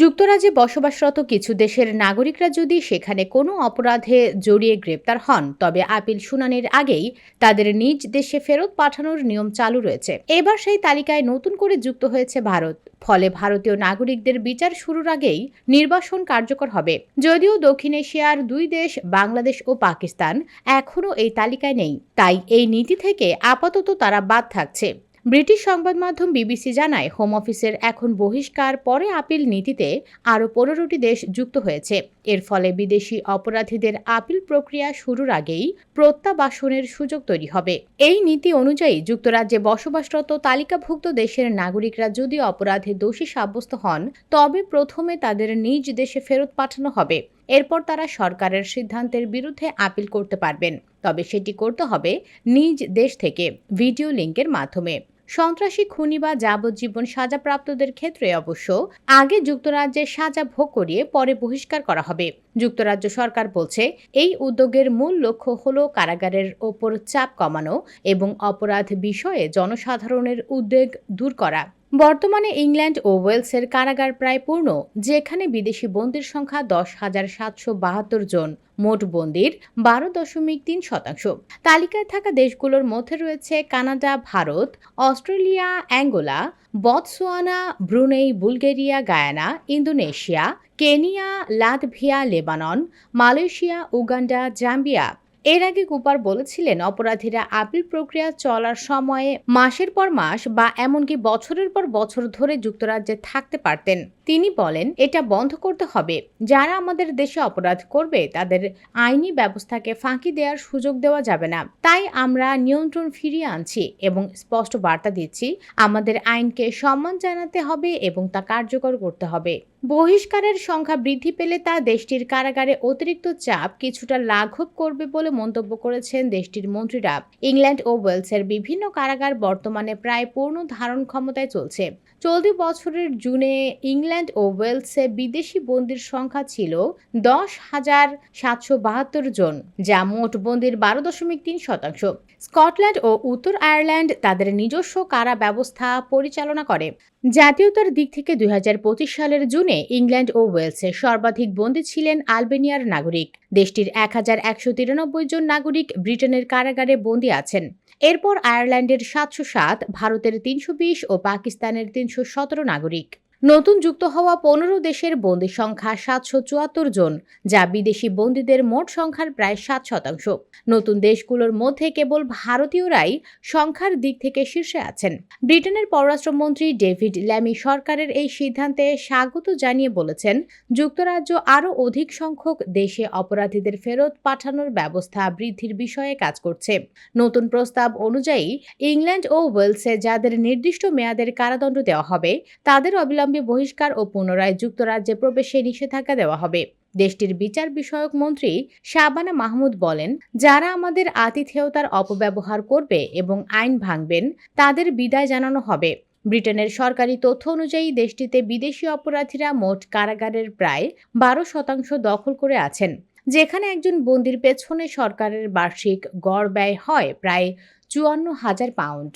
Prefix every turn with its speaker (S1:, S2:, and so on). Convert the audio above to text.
S1: যুক্তরাজ্যে বসবাসরত কিছু দেশের নাগরিকরা যদি সেখানে কোনো অপরাধে জড়িয়ে গ্রেপ্তার হন, তবে আপিল শুনানির আগেই তাদের নিজ দেশে ফেরত পাঠানোর নিয়ম চালু রয়েছে। এবার সেই তালিকায় নতুন করে যুক্ত হয়েছে ভারত। ফলে ভারতীয় নাগরিকদের বিচার শুরুর আগেই নির্বাসন কার্যকর হবে। যদিও দক্ষিণ এশিয়ার দুই দেশ, বাংলাদেশ ও পাকিস্তান, এখনও এই তালিকায় নেই। তাই এই নীতি থেকে আপাতত তারা বাদ থাকছে। ব্রিটিশ সংবাদ মাধ্যম বিবিসি জানায় হোম অফিসের এখন বহিষ্কার পরে আপিল নীতিতে আরও পনেরোটি দেশ যুক্ত হয়েছে। এর ফলে বিদেশি অপরাধীদের আপিল প্রক্রিয়া শুরুর আগেই প্রত্যাবাসনের সুযোগ তৈরি হবে। এই নীতি অনুযায়ী যুক্তরাজ্যে বসবাসরত তালিকাভুক্ত দেশের নাগরিকরা যদি অপরাধে দোষী সাব্যস্ত হন, তবে প্রথমে তাদের নিজ দেশে ফেরত পাঠানো হবে। এরপর তারা সরকারের সিদ্ধান্তের বিরুদ্ধে আপিল করতে পারবেন। তবে সেটি করতে হবে নিজ দেশ থেকে, ভিডিও লিঙ্কের মাধ্যমে। সন্ত্রাসী, খুনি বা যাবজ্জীবন সাজাপ্রাপ্তদের ক্ষেত্রে অবশ্য আগে যুক্তরাজ্যের সাজা ভোগ করিয়ে পরে বহিষ্কার করা হবে। যুক্তরাজ্য সরকার বলছে, এই উদ্যোগের মূল লক্ষ্য হল কারাগারের ওপর চাপ কমানো এবং অপরাধ বিষয়ে জনসাধারণের উদ্বেগ দূর করা। বর্তমানে ইংল্যান্ড ও ওয়েলসের কারাগার প্রায় পূর্ণ, যেখানে বিদেশি বন্দির সংখ্যা দশ হাজার সাতশো বাহাত্তর জন, মোট বন্দির বারো দশমিক তিন শতাংশ। তালিকায় থাকা দেশগুলোর মধ্যে রয়েছে Canada, Bharat, Australia, Angola Botswana Brunei, Bulgaria, Guyana, Indonesia, Kenya, Latvia, Lebanon, Malaysia, Uganda, Zambia এর আগে কুপার বলেছিলেন, অপরাধীরা আপিল প্রক্রিয়া চলার সময়ে মাসের পর মাস বা এমনকি বছরের পর বছর ধরে যুক্তরাজ্যে থাকতে পারতেন। তিনি বলেন, এটা বন্ধ করতে হবে। যারা আমাদের দেশে অপরাধ করবে, তাদের আইনি ব্যবস্থাকে ফাঁকি দেওয়ার সুযোগ দেওয়া যাবে না। তাই আমরা নিয়ন্ত্রণ ফিরিয়ে আনছি এবং স্পষ্ট বার্তা দিচ্ছি, আমাদের আইনকে সম্মান জানাতে হবে এবং তা কার্যকর করতে হবে। বহিষ্কারের সংখ্যা বৃদ্ধি পেলে তা দেশটির কারাগারে অতিরিক্ত চাপ কিছুটা লাঘব করবে বলে মন্তব্য করেছেন দেশটির মন্ত্রীরা। ইংল্যান্ড ও ওয়েলসের বিভিন্ন কারাগার বর্তমানে প্রায় পূর্ণ ধারণ ক্ষমতায় চলছে। চলতি বছরের জুনে ইংল্যান্ড ও ওয়েলসে বিদেশি বন্দির সংখ্যা ছিল দশ হাজার সাতশো বাহাত্তর জন, যা মোট বন্দির বারো দশমিক তিন শতাংশ। স্কটল্যান্ড ও উত্তর আয়ারল্যান্ড তাদের নিজস্ব কারা ব্যবস্থা পরিচালনা করে। জাতীয়তার দিক থেকে দুই হাজার পঁচিশ সালের জুনে ইংল্যান্ড ও ওয়েলসে সর্বাধিক বন্দী ছিলেন আলবেনিয়ার নাগরিক। দেশটির এক হাজার একশো তিরানব্বই জন নাগরিক ব্রিটেনের কারাগারে বন্দী আছেন। এরপর আয়ারল্যান্ডের সাতশো সাত, ভারতের তিনশো বিশ ও পাকিস্তানের তিনশো সতেরো নাগরিক। নতুন যুক্ত হওয়া পনেরো দেশের বন্দি সংখ্যা সাতশো চুয়াত্তর জন, যা বিদেশি বন্দীদের মোট সংখ্যার প্রায় সাত শতাংশ। নতুন দেশগুলোর মধ্যে কেবল ভারতীয়রাই সংখ্যার দিক থেকে শীর্ষে আছেন। ব্রিটেনের পররাষ্ট্রমন্ত্রী ডেভিড ল্যামি সরকারের এই সিদ্ধান্তে স্বাগত জানিয়ে বলেছেন, যুক্তরাজ্য আরও অধিক সংখ্যক দেশে অপরাধীদের ফেরত পাঠানোর ব্যবস্থা বৃদ্ধির বিষয়ে কাজ করছে। নতুন প্রস্তাব অনুযায়ী, ইংল্যান্ড ও ওয়েলসে যাদের নির্দিষ্ট মেয়াদের কারাদণ্ড দেওয়া হবে, তাদের অবিলম্বে অবিলম্বে বহিষ্কার ও পুনরায় যুক্তরাজ্যে প্রবেশে নিষেধাজ্ঞা দেওয়া হবে। দেশটির বিচার বিষয়ক মন্ত্রী শাবানা মাহমুদ বলেন, যারা আমাদের আতিথেয়তার অপব্যবহার করবে এবং আইন ভাঙবেন, তাদের বিদায় জানানো হবে। ব্রিটেনের সরকারি তথ্য অনুযায়ী, দেশটিতে বিদেশি অপরাধীরা মোট কারাগারের প্রায় বারো শতাংশ দখল করে আছেন, যেখানে একজন বন্দির পেছনে সরকারের বার্ষিক গড় ব্যয় হয় প্রায় চুয়ান্ন হাজার পাউন্ড।